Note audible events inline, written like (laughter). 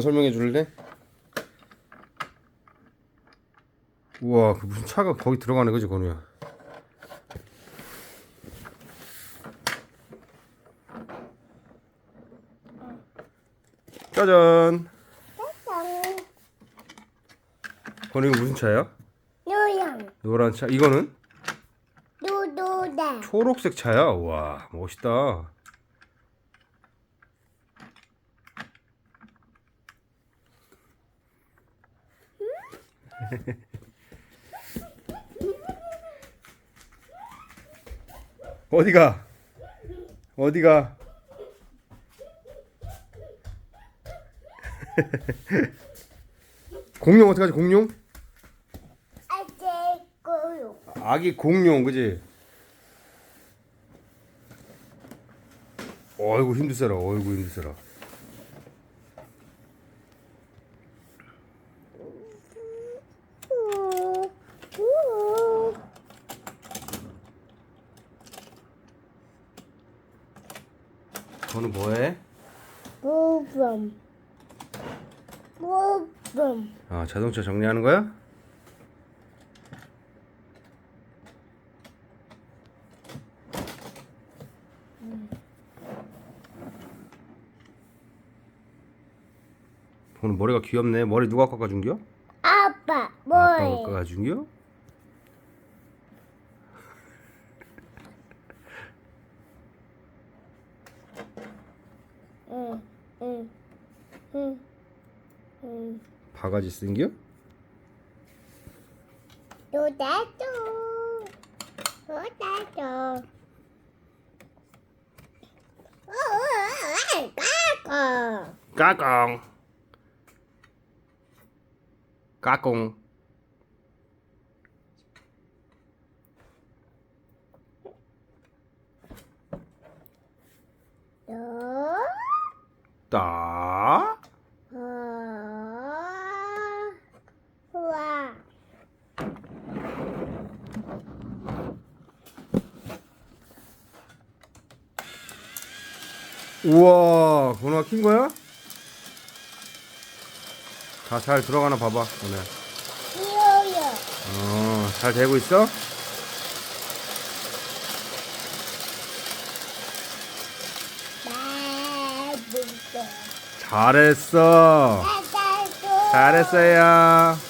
한번 설명해 줄래? 우와 그 무슨 차가 거기 들어가네 그지 건우야 짜잔 짠. 건우 이거 무슨 차야? 노랑. 노란 차 이거는? 노노다. 초록색 차야 와 멋있다 (laughs) 어디가 어디가 (laughs) 공룡 어떡하지 공룡 아재 꼬요. 아기 공룡 그지? 어이구 힘드세라 어이구 힘드세라 우. 우. 너는 뭐해? 무범. 무범. 아 자동차 정리하는 거야? 오늘 머리가 귀엽네 머리 누가 깎아준겨? 아빠 아빠가 뭐해? 깎아준겨? 응. 응. 응. 응. 바가지 쓴겨? 노다도. 노다도. 어, 까까. 까꿍 까꿍 따 어. 우와. 우와 건우가 킨 거야? 다 잘 들어가나 봐봐 오늘 귀여워. 어잘 되고 있어? 나 무대. 잘했어. 잘했어요